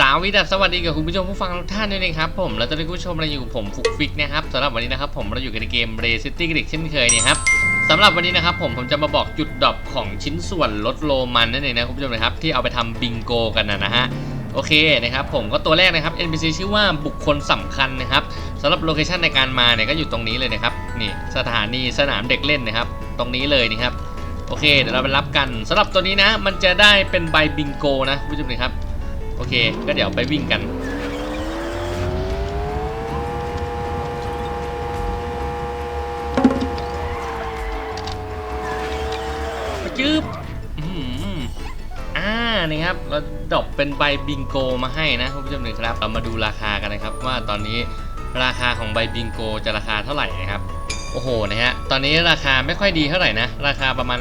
สาวิดัสสวัสดีกับคุณผู้ชมผู้ฟังทุกท่านด้วยนะครับผมแล้วตอนนี้คุณผู้ชมเราอยู่ผมฟุกฟิกนะครับสำหรับวันนี้นะครับผมเราอยู่กันในเกม r a City g r i d เช่นเคยเนี่ยครับสำหรับวันนี้นะครับผมผมจะมาบอกจุดดรอปของชิ้นส่วนรถโลมันนั่นเองนะคุณผู้ชมนะครับที่เอาไปทำบิงโกกันนะนะฮะโอเคนะครับผมก็ตัวแรกนะครับ NPC ชื่อว่าบุคคลสำคัญนะครับสำหรับโลเคชันในการมาเนี่ยก็อยู่ตรงนี้เลยนะครับนี่สถานีสนามเด็กเล่นนะครับ ตรงนี้เลยนะครับโอเคเดี๋ยวเราไปรับกันสำหรับตัวนี้นะ มันจะได้เป็นใบบิงโกนะคุณผู้ชมนะครับ โอเค ก็เดี๋ยวไปวิ่งกันจืบอืมอ่า นี่ครับ เราดอปเป็นใบบิงโกมาให้นะคุณผู้ชมหนึ่งครับเรามาดูราคากันนะครับ ว่าตอนนี้ราคาของใบบิงโกจะราคาเท่าไหร่นะครับ โอ้โห นะฮะ ตอนนี้ราคาไม่ค่อยดีเท่าไหร่นะ ราคาประมาณ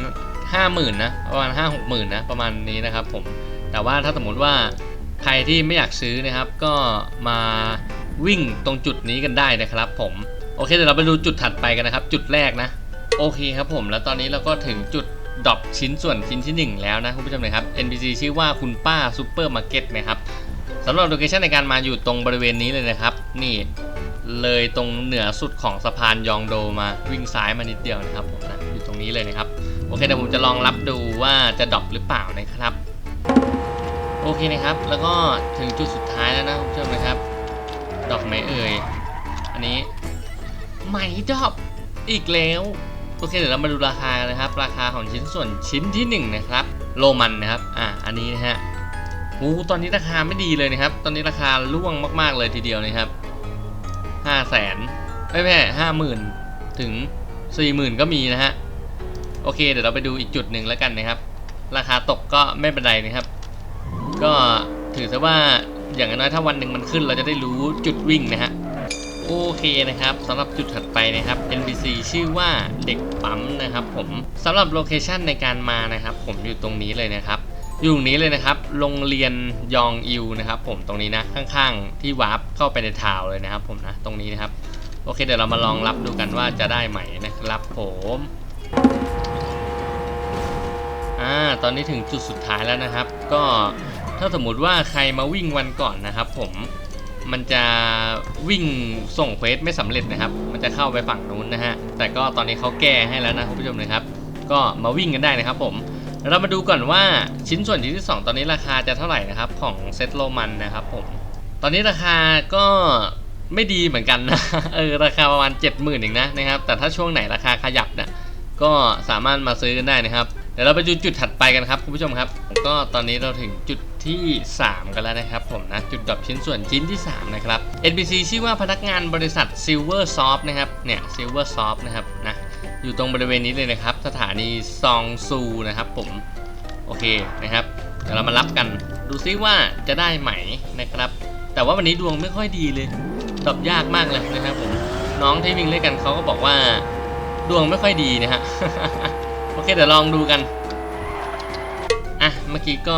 50,000 นะ ประมาณ 5 6 0 0 0นะ ประมาณนี้นะครับผม แต่ว่าถ้าสมมติว่า รที่ไม่อยากซื้อนะครับ ก็มาวิ่งตรงจุดนี้กันได้นะครับ ผมโอเคเดี๋ยวเราไปดูจุดถัดไปกันนะครับ จุดแรกนะโอเคครับผมแล้วตอนนี้เราก็ถึงจุดดรอปชิ้นส่วนชิ้นที่หนึ่งแล้วนะคุณผู้ชมนะครับ NPC ชื่อว่าคุณป้าซูเปอร์มาร์เก็ตนะครับสำหรับโลเคชันในการมาอยู่ตรงบริเวณนี้เลยนะครับ นี่เลยตรงเหนือสุดของสะพานยองโดมาวิ่งซ้ายมานิดเดียวนะครับผมนะอยู่ตรงนี้เลยนะครับ โอเคเดี๋ยวผมจะลองรับดูว่าจะดรอปหรือเปล่านะครับ โอเคนะครับ แล้วก็ถึงจุดสุดท้ายแล้วนะคุณผู้ชมนะครับ ดอปไหมเอ่ย อันนี้ไม่ดอปอีกแล้ว โอเคเดี๋ยวเรามาดูราคานะครับ ราคาของชิ้นส่วนชิ้นที่หนึ่งนะครับโลมันนะครับ อะอันนี้นะฮะโอ้ตอนนี้ราคาไม่ดีเลยนะครับ ตอนนี้ราคาร่วงมาก ๆ เลยทีเดียวนะครับห้าแสนไม่แม่ห้าหมื่นถึงสี่หมื่นก็มีนะฮะ โอเค เดี๋ยวเราไปดูอีกจุดหนึ่งแล้วกันนะครับ ราคาตกก็ไม่เป็นไรนะครับ ก็ถือซะว่าอย่างน้อยถ้าวันหนึ่งมันขึ้นเราจะได้รู้จุดวิ่งนะฮะโอเคนะครับสำหรับจุดถัดไปนะครับ NPC ชื่อว่าเด็กปั๊มนะครับผมสำหรับโลเคชันในการมานะครับ ผมอยู่ตรงนี้เลยนะครับอยู่ตรงนี้เลยนะครับ โรงเรียนยองอิวนะครับ ผมตรงนี้นะข้างๆ ที่วาร์ปเข้าไปในทาวเลยนะครับ ผมนะตรงนี้นะครับ โอเคเดี๋ยวเรามาลองรับดูกันว่าจะได้ไหมนะครับผมอ่าตอนนี้ถึงจุดสุดท้ายแล้วนะครับ ก็ ถ้าสมมุติว่าใครมาวิ่งวันก่อนนะครับ ผมมันจะวิ่งส่งเควสไม่สำเร็จนะครับ มันจะเข้าไปฝั่งนู้นนะฮะ แต่ก็ตอนนี้เขาแก้ให้แล้วนะคุณผู้ชมนะครับ ก็มาวิ่งกันได้นะครับ ผม เรามาดูก่อนว่าชิ้นส่วนชิ้นที่ 2 ตอนนี้ราคาจะเท่าไหร่นะครับ ของเซตโรมันนะครับ ผม ตอนนี้ราคาก็ไม่ดีเหมือนกันนะ เออราคาประมาณ 70,000เองนะนะครับ แต่ถ้าช่วงไหนราคาขยับนะก็สามารถมาซื้อกันได้นะครับ ดี๋ยวเราไปดูจุดถัดไปกันครับคุณผู้ชมครับ ก็ตอนนี้เราถึงจุดที่ 3 กันแล้วนะครับผมนะ จุดดรอปชิ้นส่วนชิ้นที่ 3 นะครับ NPC ชื่อว่าพนักงานบริษัท Silver Soft นะครับ เนี่ย Silver Soft นะครับนะอยู่ตรงบริเวณนี้เลยนะครับ สถานีซองซูนะครับผมโอเคนะครับ เดี๋ยวเรามารับกันดูซิว่าจะได้ไหมนะครับ แต่ว่าวันนี้ดวงไม่ค่อยดีเลยดรอปยากมากเลยนะครับผมน้องที่วิ่งเล่นกันเขาก็บอกว่าดวงไม่ค่อยดีนะฮะ อเคเดี๋ยวลองดูกัน อะ เมื่อกี้ก็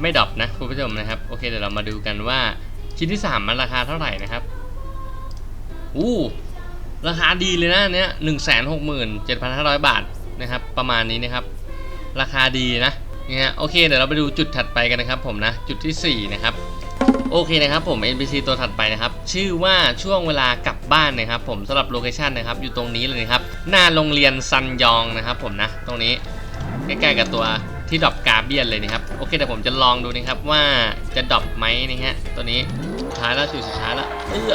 ไม่ดรอปนะคุณผู้ชมนะครับ โอเคเดี๋ยวเรามาดูกันว่าชิ้นที่ 3 มันราคาเท่าไหร่นะครับ อู้ ราคาดีเลยนะเนี้ยหนึ่งแสนหกหมื่นเจ็ดพันห้าร้อยบาทนะครับ ประมาณนี้นะครับ ราคาดีนะเนี่ยฮะโอเคเดี๋ยวเราไปดูจุดถัดไปกันนะครับผมนะ จุดที่ 4 นะครับ โอเคนะครับผม NPC ตัวถัดไปนะครับ ชื่อว่าช่วงเวลากลับบ้านนะครับ ผมสำหรับโลเคชันนะครับ อยู่ตรงนี้เลยนะครับ หน้าโรงเรียนซันยองนะครับผมนะ ตรงนี้ใกล้ๆกับตัวที่ดรอปกาเบียนเลยนะครับ โอเคเดี๋ยวผมจะลองดูนะครับว่าจะดรอปไหมนะฮะตัวนี้สุดท้ายแล้วจุดสุดท้ายแล้วเอื้อ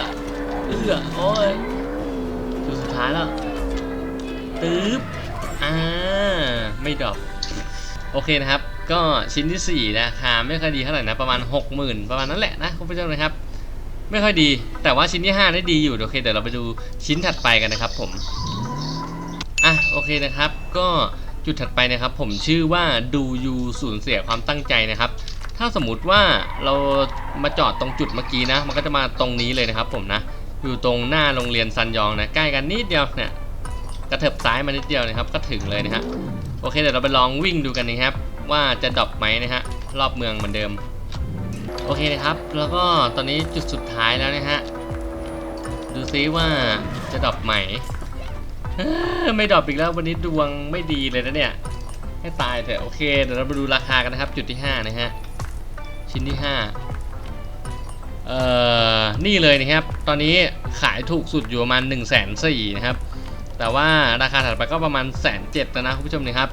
เอื้อโอ้ยจุดสุดท้ายแล้วตึ๊บอ่าไม่ดรอปโอเคนะครับ ก็ชิ้นที่4ราคาไม่ค่อยดีเท่าไหร่นะประมาณ 60,000 ประมาณนั้นแหละนะคุณผู้ชมนะครับ ไม่ค่อยดี แต่ว่าชิ้นที่ 5 ได้ดีอยู่โอเคเดี๋ยวเราไปดูชิ้นถัดไปกันนะครับผมอะโอเคนะครับ ก็จุดถัดไปนะครับผมชื่อว่าดูยูสูญเสียความตั้งใจนะครับ ถ้าสมมุติว่าเรามาจอดตรงจุดเมื่อกี้นะ มันก็จะมาตรงนี้เลยนะครับผมนะอยู่ตรงหน้าโรงเรียนซันยองนะใกล้กันนิดเดียวเนี่ยกระเถิบซ้ายมานิดเดียวนะครับก็ถึงเลยนะฮะโอเคเดี๋ยวเราไปลองวิ่งดูกันนะครับ ว่าจะดรอปไหมนะฮะรอบเมืองเหมือนเดิม โอเคนะครับ แล้วก็ตอนนี้จุดสุดท้ายแล้วนะฮะดูซิว่าจะดรอปไหมไม่ดรอปอีกแล้ววันนี้ดวงไม่ดีเลยนะเนี่ยให้ตายเถอะโอเคเดี๋ยวเราไปดูราคากันนะครับ จุดที่ห้านะฮะชิ้นที่ห้าเอ่อ นี่เลยนะครับ ตอนนี้ขายถูกสุดอยู่ประมาณ1นึ่งแสนสี่นะครับ แต่ว่าราคาถัดไปก็ประมาณแสนเจ็ดนะคุณผู้ชมนะครับ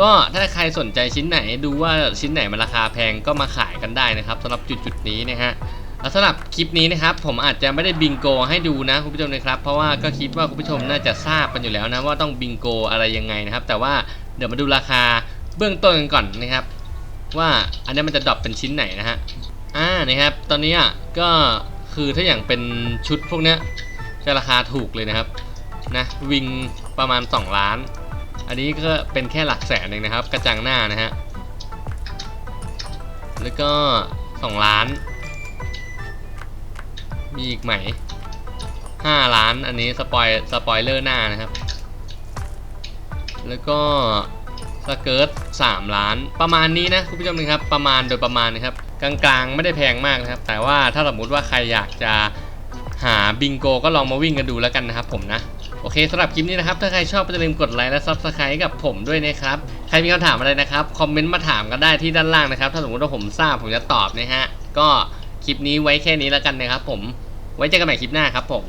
ก็ถ้าใครสนใจชิ้นไหนดูว่าชิ้นไหนมันราคาแพงก็มาขายกันได้นะครับสำหรับจุดจุดนี้นะฮะแล้วสำหรับคลิปนี้นะครับผมอาจจะไม่ได้บิงโกให้ดูนะคุณผู้ชมนะครับ เพราะว่าก็คิดว่าคุณผู้ชมน่าจะทราบกันอยู่แล้วนะว่าต้องบิงโกอะไรยังไงนะครับ แต่ว่าเดี๋ยวมาดูราคาเบื้องต้นกันก่อนนะครับ ว่าอันนี้มันจะดรอปเป็นชิ้นไหนนะฮะอ่านะครับ ตอนนี้อะก็คือถ้าอย่างเป็นชุดพวกเนี้ยจะราคาถูกเลยนะครับนะวิงประมาณ 2 ล้าน อันนี้ก็เป็นแค่หลักแสนเองนะครับ กระจังหน้านะฮะ แล้วก็ 2 ล้าน มีอีกไหม 5 ล้านอันนี้สปอยสปอยเลอร์หน้านะครับ แล้วก็สเกิร์ต3ล้านประมาณนี้นะคุณผู้ชมนะครับประมาณโดยประมาณนะครับ กลางๆ ไม่ได้แพงมากนะครับ แต่ว่าถ้าสมมุติว่าใครอยากจะหาบิงโกก็ลองมาวิ่งกันดูแล้วกันนะครับผมนะ โอเคสำหรับคลิปนี้นะครับ ถ้าใครชอบก็อย่าลืมกดไลค์และซับสไครต์กับผมด้วยนะครับ ใครมีคำถามอะไรนะครับ คอมเมนต์มาถามกันได้ที่ด้านล่างนะครับ ถ้าสมมติว่าผมทราบผมจะตอบนะฮะ ก็คลิปนี้ไว้แค่นี้แล้วกันนะครับผม ไว้เจอกันใหม่คลิปหน้าครับผม